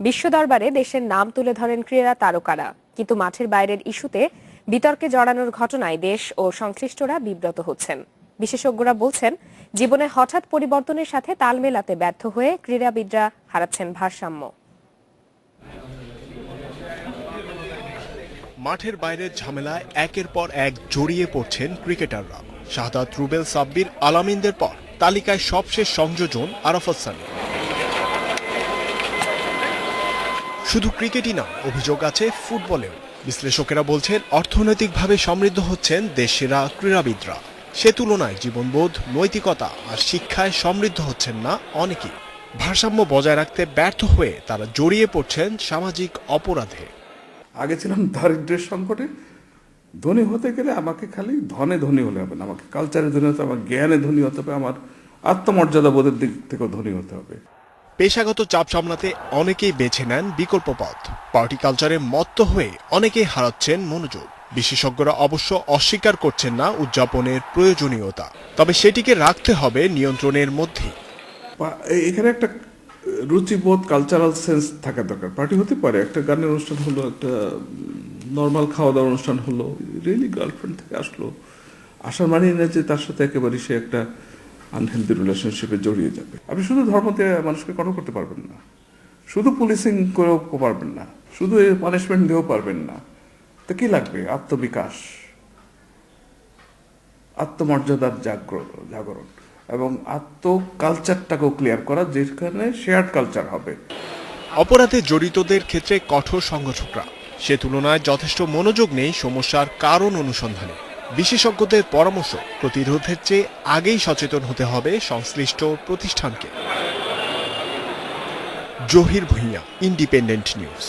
বিশ্ব দরবারে দেশের নাম তুলে ধরেন ক্রীড়া তারকারা। কিন্তু মাঠের বাইরের ইস্যুতে বিতর্কে জড়ানোর ঘটনায় দেশ ও সংশ্লিষ্টরা বিব্রত হচ্ছেন। বিশেষজ্ঞরা বলছেন, জীবনে হঠাৎ পরিবর্তনের সাথে তাল মেলাতে ব্যর্থ হয়ে ক্রীড়াবিদরা হারাচ্ছেন ভারসাম্য। মাঠের বাইরের ঝামেলায় একের পর এক জড়িয়ে পড়ছেন ক্রিকেটাররা। শাহাদাত রুবেল সাব্বির আলামিনদের পর তালিকায় সবশেষ সংযোজন আরাফাত সানি। শুধু ক্রিকেটই না, অভিযোগ আছে ফুটবলেও। বিশ্লেষকেরা বলছেন, অর্থনৈতিকভাবে সমৃদ্ধ হচ্ছেন দেশেরা, ক্রীড়াবিদরা। সে তুলনায় জীবনবোধ, নৈতিকতা আর শিক্ষায় সমৃদ্ধ হচ্ছেন না অনেকেই। ভারসাম্য বজায় রাখতে ব্যর্থ হয়ে তারা জড়িয়ে পড়ছেন সামাজিক অপরাধে। আগে ছিলাম দারিদ্র্যের সংকটে। ধনী হতে গেলে আমাকে খালি ধনে ধনী হলে হবে না, আমাকে কালচারে ধনী হতে হবে, আমার জ্ঞানে ধনী হতে হবে, আমার আত্মমর্যাদা বোধের দিক থেকেও ধনী হতে হবে। পেশাগত চাপ সামলাতে অনেকেই বেছে নেন বিকল্প পথ। পার্টি কালচারে মত্ত হয়ে অনেকেই হারাচ্ছেন মনোযোগ। বিশেষজ্ঞরা অবশ্য অস্বীকার করছেন না উদযাপনের প্রয়োজনীয়তা। তবে সেটিকে রাখতে হবে নিয়ন্ত্রণের মধ্যে এখানে একটা রুচিবোধ কালচারাল সেন্স থাকা দরকার। পার্টি হতে পারে, একটা গানের অনুষ্ঠান হলো, একটা নর্মাল খাওয়া দাওয়ার অনুষ্ঠান হলো রিয়েলি গার্লফ্রেন্ড থেকে আসলো। আসার মানে না যে তার সাথে একেবারে সে একটা আনহেলদি রিলেশনশিপে জড়িয়ে যাবে। আপনি শুধু ধর্ম দিয়ে মানুষকে কন্ট্রোল করতে পারবেন না। শুধু পুলিশিং করেও পারবেন না। শুধু পানিশমেন্ট দিয়েও পারবেন না। তো কি লাগবে? আত্মবিকাশ। আত্মমর্যাদার জাগ্র- জাগরণ। এবং আত্ম কালচারটাকেও ক্লিয়ার করা, যেখানে শেয়ার কালচার হবে। অপরাধে জড়িতদের ক্ষেত্রে কঠোর সংগঠকরা। সে তুলনায় যথেষ্ট মনোযোগ নেই সমস্যার কারণ অনুসন্ধানে। বিশেষজ্ঞদের পরামর্শ প্রতিরোধের চেয়ে আগেই সচেতন হতে হবে সংশ্লিষ্ট প্রতিষ্ঠানকে। Zahir Bhuiyan independent news